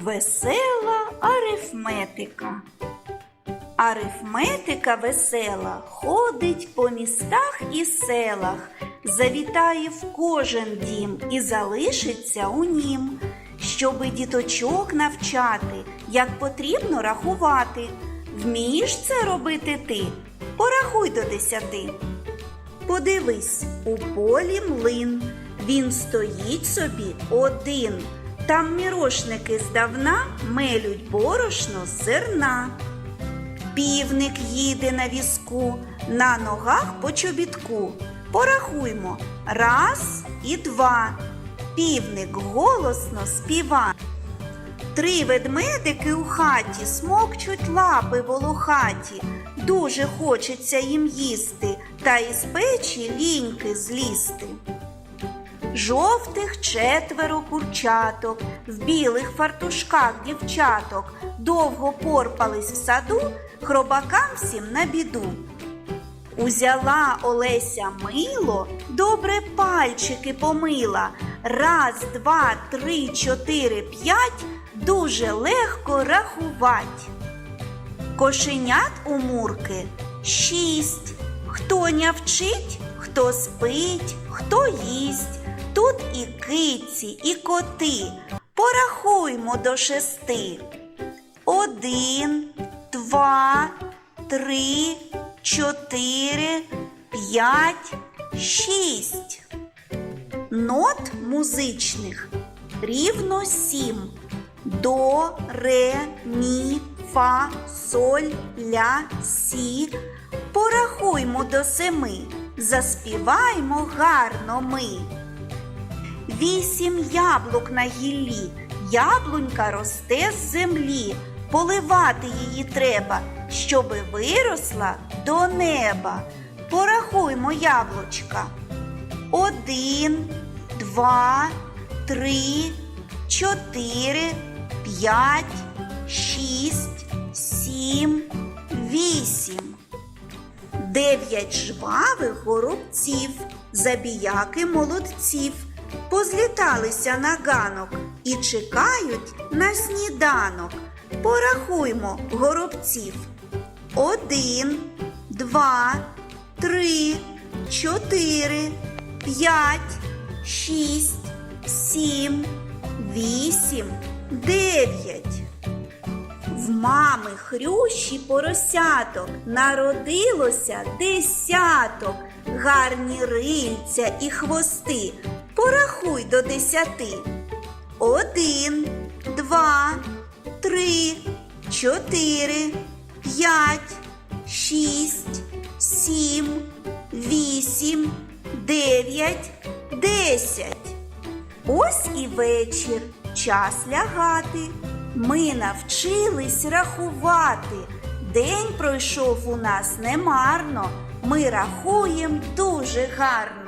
Весела арифметика. Арифметика весела ходить по містах і селах, завітає в кожен дім і залишиться у нім, щоби діточок навчати, як потрібно рахувати. Вмієш це робити ти? Порахуй до десяти. Подивись, у полі млин. Він стоїть собі один. Там мірошники здавна мелють борошно з зерна. Півник їде на візку, на ногах по чобітку. Порахуймо раз і два. Півник голосно співа. Три ведмедики у хаті смокчуть лапи волохаті. Дуже хочеться їм їсти, та із печі ліньки злізти. Жовтих четверо курчаток, в білих фартушках дівчаток, довго порпались в саду, хробакам всім на біду. Узяла Олеся мило, добре пальчики помила. Раз, два, три, чотири, п'ять дуже легко рахувать. Кошенят у мурки шість. Хто нявчить, хто спить, хто їсть. Тут і киці, і коти. Порахуймо до шести. Один, два, три, чотири, п'ять, шість. Нот музичних рівно сім. До, ре, мі, фа, соль, ля, сі. Порахуймо до семи, заспіваймо гарно ми. Вісім яблук на гіллі, яблунька росте з землі. Поливати її треба, щоби виросла до неба. Порахуймо яблучка. Один, два, три, чотири, п'ять, шість, сім, вісім. Дев'ять жвавих горобців, забіяки молодців, позліталися на ганок і чекають на сніданок. Порахуймо горобців. Один, два, три, чотири, п'ять, шість, сім, вісім, дев'ять. В мами хрющі поросяток народилося десяток, гарні рильця і хвости. Порахуй до десяти. Один, два, три, чотири, п'ять, шість, сім, вісім, дев'ять, десять. Ось і вечір, час лягати. Ми навчились рахувати. День пройшов у нас немарно. Ми рахуємо дуже гарно.